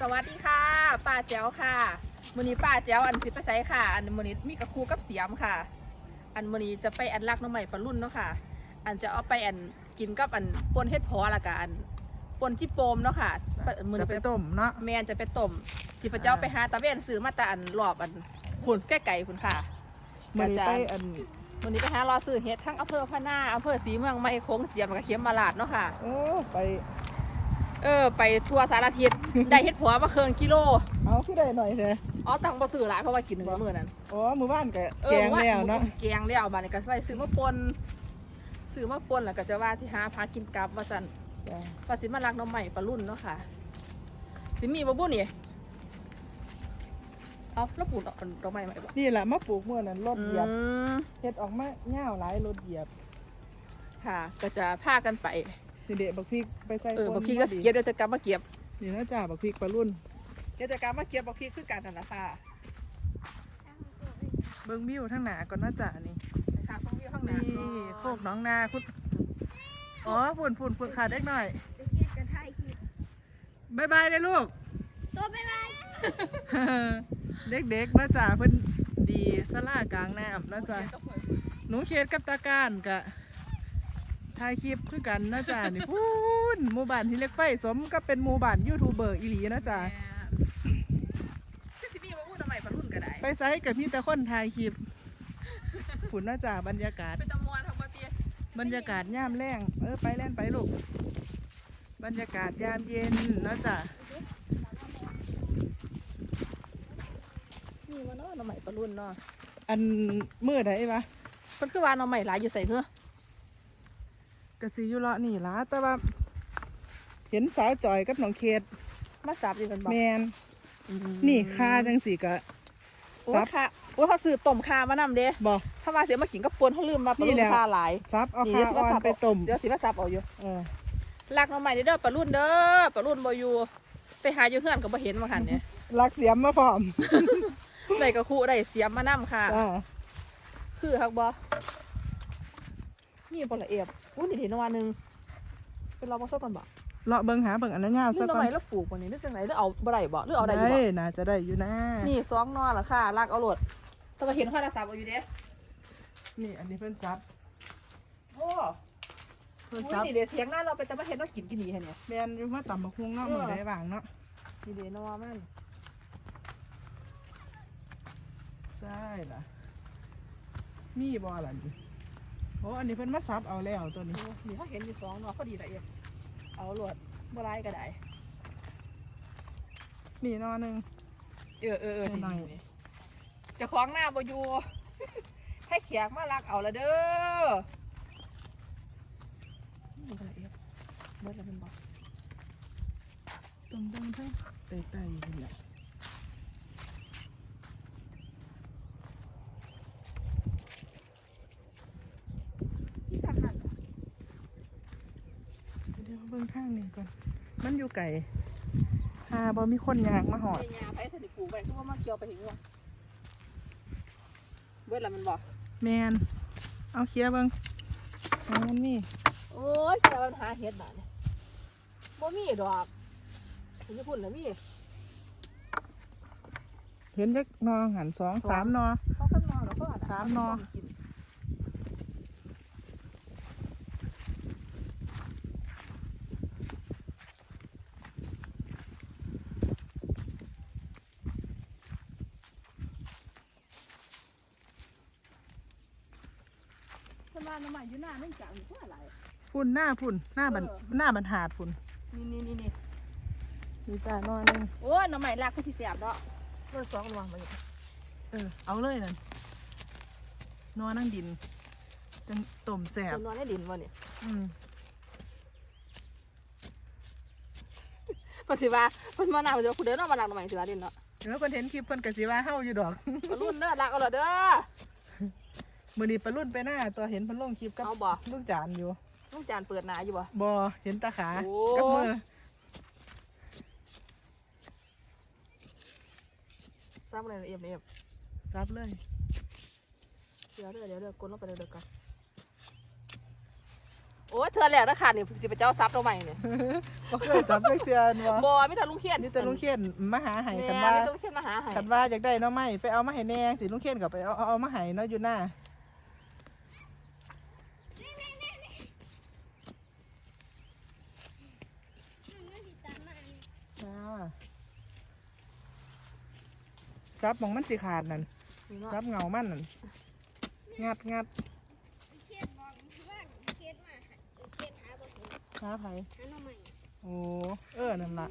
สวัสดีค่ะป้าแจ๋วค่ะมือนี้ป้าแจ๋วอันสิไปไสค่ะ อันมือนี้มีกระคูกับเสียมค่ะ อันมือนี้จะไปอันลักน้องใหม่ปลารุ่นเนาะค่ะ อันจะเอาไปอันกินกับอันปนเฮ็ดพอละกันอันปนจิโปมเนาะค่ะมือจะนี้ไปไปต้มเนาะแมนจะไปต้มที่พระเจ้าอ่าไปหาตะเวนซื้อมาแต่อันรอบอันขุนใกล้ไก่คุณค่ะมือนี้ไปอันมือนี้ไปหารอซื้อเฮ็ดทั้งอำเภอพะนาอำเภอศรีเมืองไม่โค้งเจียมกับเขียมมาลาดเนาะค่ะโอ้ไป เออ ไปทัวร์สารทิศได้เฮ็ดผัวมาเคืองกิโล เอาขึ้นได้หน่อยเถอะอ๋อตังบ่ซื้อหลายเพราะว่ากินหนึ่งมื้อนั้นอ๋อมือบ้านก็เออแกงแล้วเนาะแกงแล้วบาดนี้ก็ไปซื้อมาปนซื้อมาปนแล้วก็จะว่าสิหาพากินกลับว่าซั่นจ้ะว่าสิมาลักน้องใหม่ปลารุ่นเนาะค่ะ สิมีบ่บุนี่เอาแล้วปลูกดอกดอกไม้ใหม่บ่นี่แหละมาปลูกเมื่อนั้นรถเหยียบอืมเฮ็ดออกมาเง่าวหลายรถเหยียบ ค่ะ ก็จะพากันไป นี่เด็กบักพริกไปใส่เออคนบางทีก็เก็บเดี๋ยวจะกลับมาเก็บนี่นะจ้าบักพริกปลารุ่นเดี๋ยวจะกลับมาเก็บบางทีคือกันนั่นแหละค่ะเบิ่งวิวทั้งหนาก่อนนะจ้านี่นะคะต้องวิ่งข้างหน้านี่ก่อนโคกหน้องนาคุณอ๋อฝุ่นฝุ่นฝุ่นขาดเล็กหน่อยเดี๋ยวเกียดกันถ่ายคลิปบายบายเลยลูกตัวบ๊ายบายเด็กๆนะจ้าเพิ่นดีสลากลางน้ำนะจ้าหนูเขตกับตาการกะ ถ่ายคลิปคือกันนะจ๊ะนี่พูนหมู่บ้านที่เล็กไฟสมก็เป็นหมู่บ้านยูทูบเบอร์อีหลีนะจ๊ะซึ่งสิมีมาพูดทำไมปลารุ่นก็ได้ไปไซกับพี่แต่คนถ่ายคลิปฝุ่นนะจ๊ะบรรยากาศเป็นตะมวนทำมาเตียบรรยากาศย่ามแรงเออไปแล่นไปลูกบรรยากาศยามเย็นนะจ๊ะมีมาเนาะหน่อใหม่ปลารุ่นเนาะอันมือไหนวะมันคือว่าหน่อใหม่หลายอยู่ใส่เพื่อ กระสีอยู่เลาะนี่ล่ะแต่ว่า เห็นสาวจอยกับน้องเขตมาสับดีกันบอกแมนนี่คาจังสีกะโอ้ซับค่ะโอ้เขาซื้อต้มคามานำเด้บอกถ้ามาเสียมากินก็ปนเขาลืมมาปลานี่รุ่นแหละคาหลายซับเอานี่คาเดี๋ยวสิอ่อมานสับไปต้มเดี๋ยวสิมาสับเอาอยู่เออลักหน่อใหม่เด้อปลารุ่นเด้อปลารุ่นบ่อยู่ไปหาอยู่เฮือนก็บ่เห็นมาคันเนี่ยรักเสียมมาพร้อมได้กระคุได้เสียมมานํค่ะจ้าคือฮักบ่มีบ่ละเอียบ อู้นี่เห็นว่าหนึงเป็นเราบ่ซักก่อนบ่เลาะเบิ่งหาเบิ่งอันนั้นยาวนี่ซะหน่อก่อนไม้แล้วปลูกบ่นี่นึกจังไดหรือเอาบ่ได้บ่หรือเอาได้อยู่ได้บ่น่าจะได้อยู่นะนี่สองหนอละค่ะลากเอาโลดแต่ว่าเห็นข้อละสามเอาอยู่เด้นี่อันนี้เพิ่นซับโอ้เพิ่นอุ้ยซับนี่เดี๋ยวเสียงหน้าเราไปแต่มาเห็นว่ากินกินดีแค่เนี่ยแมนอยู่มาตำบักฮุงเนาะเออมื้อใดว่างเนาะนี่เดี๋ยวนอมันใช่ล่ะมีบ่ล่ะนี่ โอ้อันนี้เพิ่นมาซับเอาแล้วตัวนี้โอ้นี่เขาเห็นอยู่สองหนอพอดีละเอียดเอาโลดบ่ไรก็ได้นี่หนอหนึงเออเออเออหน่อย นี่เจะคล้าของหน้าบ่อยู่ ให้เขียกมาลักเอาละเด้อนี่บ่ละเอียดเบิดแล้วแมันบ่ต้องเบิ่งเทั้งไต่ๆนี่แหละ ที่สาขา เดี๋ยวเบิ่งทางนี้ก่อน มันอยู่ไกลหาบ่มีคนยางมาหอดไอ้ยาไผสนิทปลูกไปคือว่ามาเกี่ยวไปถึงว่าเบิดแล้วมันบ่แมนเอาเคลียร์เบิ่งอ๋อมันมีโอ้ยแต่ปัญหาเฮ็ดน่ะเนี่ยบ่มีดอกถึงจะพูดแล้วมีเห็นจักหนอหันสองสามหนอเขาข้างนอกแล้วก็อาจจะสามหน่อ กินถ้ามาน้ำใหม่อยู่หน้านึ่งจังนี่คืออะไรพุ่นหน้าพุ่นหน้าบันเออหน้าบันหาดพุ่นนี่นี่นี่นี่นี่จ้าหนอหนึงโอ้ยน้ำใหม่ลากคือสิเสียบเนาะรถสองระวังไปอยู่เออเอาเลยนั่นนอนนั่งดินจังต้มแสบนอนได้ดินวะเนี่ยอืมปฏิว่าเพิ่นมาหน้าเดี๋ยวคุณเดินออกมาหลังน้ำใหม่สิว่าดินเนาะเดี๋ยวเพิ่นเห็นคลิปเพิ่นก็สิว่าเฮาอยู่ดอกปลารุ่นเด้อลากเอาเหรอเด้อ มื้อนี้ปลารุ่นไปหน้าตัวเห็นเพิ่นลงคลิปกับเอาบ่ ลูกจานอยู่ลูกจานเปิดหนาอยู่บ่บ่เห็นตาขาโอ้ กับมือซ้ำอะไรเอ็มเอ็มซับเลยเดี๋ยวเด้อเดี๋ยวเด้อกดลงไปเด้อเด้อก่อนโอ้อ้ยเธอแหลกนะค่ะนี่สิไปเจ้าซับตัวใหม่เนี่ยบ่เคยจับเลขเสียนบ่บอไม่ทันลุงเขียนนี่แต่ลุงเขียนมาหาให้แม่คันว่าไม่ต้องลุงเขียนมาหาให้คันว่าอยากได้หน้อไม้ไปเอามาให้แหน่สิลุงเขียนก็ไปเอาเอาเอามาให้เนาะอยู่หน้า มันสิตามมา จ้า ซับหมองมันสิขาดนั่นนี่เนาะซับเงามันนั่นงัดงัดเครียดบอกว่าเครียดมาเครียดหาบ่ถึงหาไผหาหน่อไม้โอ้เออนั่นล่ะ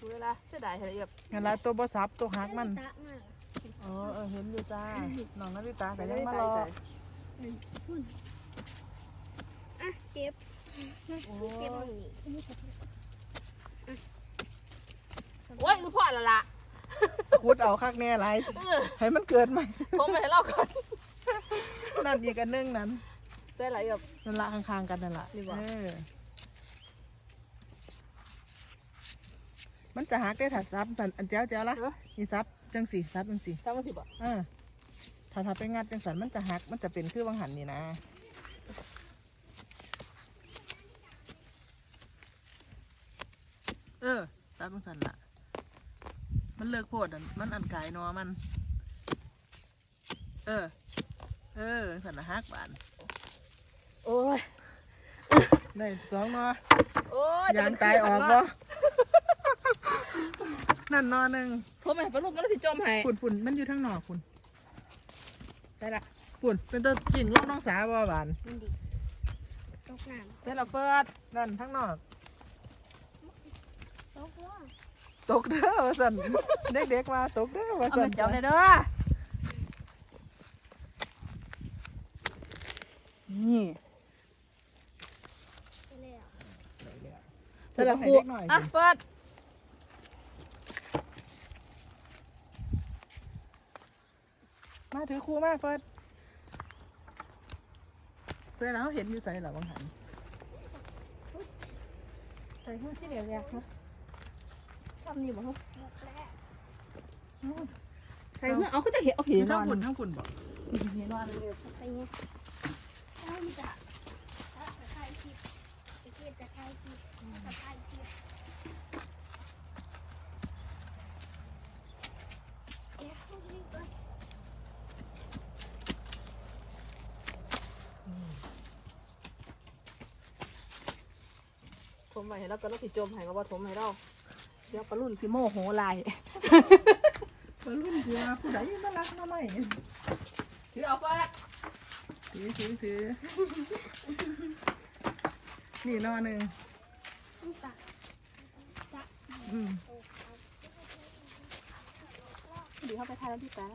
ดูเวลาเสียดายอะไรแบบงั้นละตัวบ่ซับตัวหักมันตะมาเออเออเห็นอยู่จ้าน้องนาริตาก็ยังมารออะเก็บโอ้เก็บตรงนี้ โอ้ยรู้พ่อและล่ะขุดเอาคักแน่หลายเออให้มันเกิดใหม่ ผมไปให้เล่าก่อนนั่นอีกอันหนึงนั้นเสียอะไรแบบ นั่นละข้างๆกันนั่นละนี่บ่ เออมันจะหักได้ถ้าซับสันอันเจ้าเจ้าละนี่ซับจังสีซับจังสีจำมันสิบ่เออถ้าถ้าไปงัดจังสันมันจะหักมันจะเป็นคือวังหันนี่นะเออซับจังสันละ มันเลิกโพดอันมันอันกายนอมัน เออ เออสันละหักบานโอ้ย ได้สองนอโอ้ยยางตายออกบ่นั่นนอหนึ่งผมไปให้ปลาลูกก็เลยสิจมให้ฝุ่นฝุ่นมันอยู่ทางนอกฝุ่นได้ละฝุ่นเป็นตัวกิ่งลูกน้องสาวบ่บานมันดีตกน้ได้ละเปิดนั่นทางนอกำตกว่า ตกเด้อว่าสันเด็กๆว่าตกเด้อว่าเอาสัมานเจ้าเลยเด้อนี่ไปแล้วได้ละให้ครูเด็กหน่อยอะเปิดมาถือครูมาเฟิร์ดเสื้อแล้วเห็นอยู่ใส่หรอบางหันใส่หุ้นที่เหลือแรกเนาะ ซ้ำนี่บ่ฮะหมดแล้วใส่เพื่อเอาก็จะเห็นเอาอเห็นยู่นทั้องนฝุ่นทั้งฝุ่นบอกเห็นนอนเลยไปไงเอามันจะถ้าจะถ่ายคลิปไปเครียดจะถ่ายคลิปจะถ่ายคลิปเดี๋ยวเข้าไปก่อนถมไปให้เราก็เราสิจมให้ก็ว่าถมให้เรา เดี๋ยวปลารุ่นสิโมโหลายเฟิร์ดรุ่นสิว่าผู้ใดมารักมาไหมถือเอาเปิดถือถือถือนี่นอหนึ่งมันจะอืมเดี๋ยวเข้าไปทายแล้วพี่ตา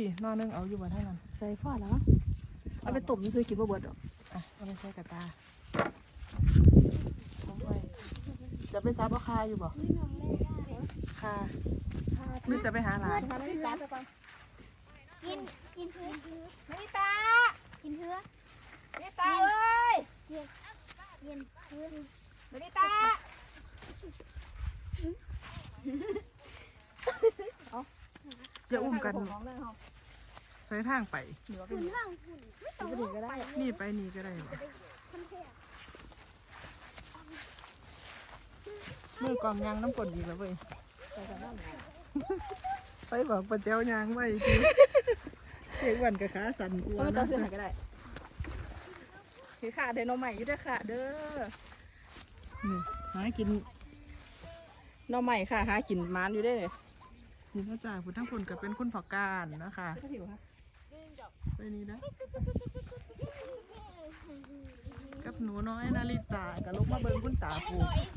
พี่นอหนึ่งเอาอยู่บนท่านั้นใส่พ่อแล้วเอาไปต้มซื้อกินบ่เบิดดอกอะเอาไปใส่กระตาเอาไว้จะไปซับเอาคาอยู่บ่ไม่นอนไม่ได้คาหรือจะไปหาหลานทำให้พี่ตาไปก่อนกินกินเพื่อนาริตากินเพื่อนาริตาเอ้ยกินเพื่อนาริตา อย่าอุ้มกันของน้องเลยเหรอใส่ทางไป เหนือไปหุ่นเหนือร่างหุ่นไม่ต้องไปเหนือก็ได้นี่ไปนี่ก็ได้บ่คนเท่มือกองยางน้ำกลนอีกแล้วเว้ยใส่กันได้ไหมไปบอกปะเจ้ายางไว้ทีเด็กวันกับขาสั่นกลัวไม่ต้อนะงซื้อให้ก็ได้คือค่ะเดนโนใหม่อยู่ด้วยค่ะ เด้อนี่หากินหน้อใหม่ค่ะหากินมานอยู่ได้เลย นี่ก็จ่าคุณทั้งคนกับเป็นคุณผักการนะคะก็ถิวค่ะไปนี่นะกับหนูน้อยนาริตากับลูกมาเบิงคุณตาปู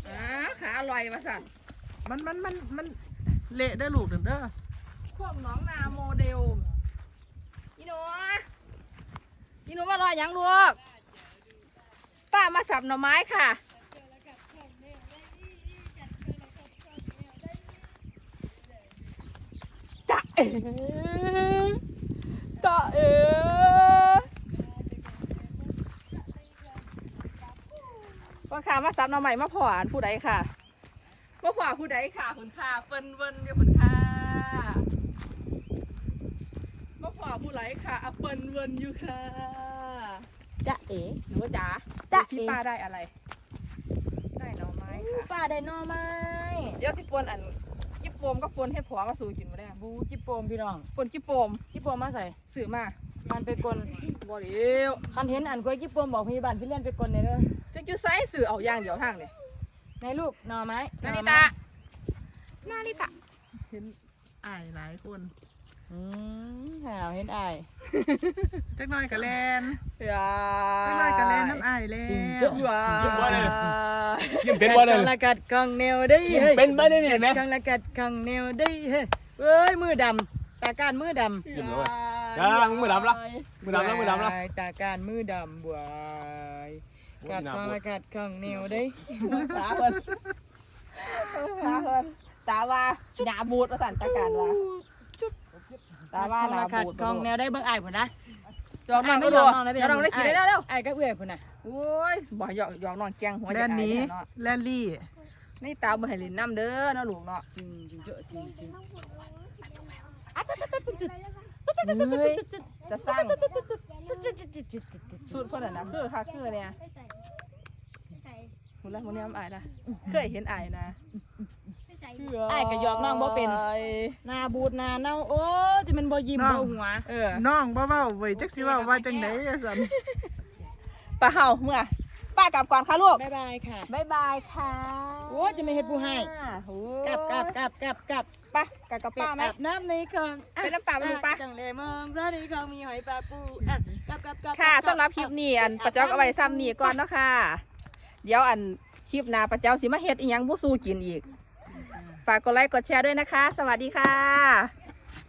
อ่าขาอร่อยมาสั่นมันมันมันมันเละได้อลูกเด้อเด้อพวกน้องนาโมเดลอีหนูอีหนูมารอยังลูกป้ามาสับหน่อไม้ค่ะ จะเอ๋จะเอ๋ว่าค่ะมาสับหน่อไม้มาผ่อนผู้ใดค่ะบ่ขวาผู้ใดค่ะคุณค่ะเปิ้นเวินอยู่คุณค่ะบ่ขวาผู้ใดค่ะเอาเปิ้นเวินอยู่ค่ะจะเอ๋หนูจ๋าจ๊ะดูสิเอ๋ป้าได้อะไร ได้หน่อไม้ค่ะป้าได้หนอไม้เดี๋ยวสิปวนอัน ญี่ปุ่มก็ปวนให้ผัวมาสู่กินมาได้บูจิโปมพี่น้องปวนญี่ปมจิโปมมาใส่สื่อมามันไปกลบ่เดียวคันเห็นอันกล้วยจิโปมบอกพยาบาลพี่เล่นไปกลเนี่ยเด้อจะอยู่ไซส์สื่อเอาอย่างเดียวทางเนี่ยในลูกหนอไม้นาหริอไม้ตะนาริตะเห็นอายหลายคนอืม หาวเห็นอายจักหน่อยกะแลนอย่าจักหน่อยกะแลนน้ำอายแล้จริงวจ้ะว้าจริงบ่เนี่ยยิ้มเป็นบ่เด้กัอละกัดกองแนวได้ยิ้มเฮ้ยเป็นบ่ได้เนี่ยเห็นไหมกังละกัดกองแนวได้เฮ้ยเอ้ยมือดำตาการมือดำยิ้มเลยยังมือดำละมือดำละมือดำละวายตาการมือดำบวายกัดกองละกัดกองแนวได้ตาเพิ่นตาเพิ่นตาว่าหน้าบูดประสานตาการว่า ตาว่าหน้ากัดบูดกองแนวได้เบิ่งอายพุ่นนะยอกน้องก็ไม่ดูยอมน้องเลยยอกน้องได้กินได้แล้วเร็วอายก็เอื้อยพุ่นน่ะโอ้ยบ่หยอกหยอกน้องแจ้งหัวแลจะนตายหนี้เนาะแลนลี่นี่ตาบ่ให้ลินน้ำเด้อเนาะลูกเนาะจริงจริงเจอะจริงจริงเฮ้ยจะสร้างสูตรเพิ่นน่ะนะคือค่ะคือเนี่ยไม่ใส่ไม่ใส่หมดแล้วหมดนี้อายนะเคยเห็นอายนะไม่ ใส่อายก็หยอกน้องบ่เป็นหน้าบูดหน้าเน่าโอ้จะมันบ่ยิ้มบ่หัวเออน้องบ่เว้าไว้จักสิเว้าว่าจังไดอะสันป้าเฮาเมื่อป้ากลับก่อนค่ะลูกบ๊ายบายค่ะบ๊ายบายค่ะโอ้จะไม่เฮ็ดผู้ให้ โอ้กลับกลับกลับกลับกลับไป้ากลับกับเป็ดป้าไหม อาบน้ำในคลองไปน้ำปลาไปดูปะจังเลยมองร้านในคลองมีหอยปลาปูอะกลับกลับกลับค่ะกลัสำหรับคลิปนี้อันประเจ้าก็เอาไว้ซ้ำนี่ก่อนเนาะค่ะ เดี๋ยวอันคลิปหน้าประเจ้าสิมาเฮ็ดอีหยังบ่สู้กินอีก ฝากกดไลค์กดแชร์ด้วยนะคะ สวัสดีค่ะ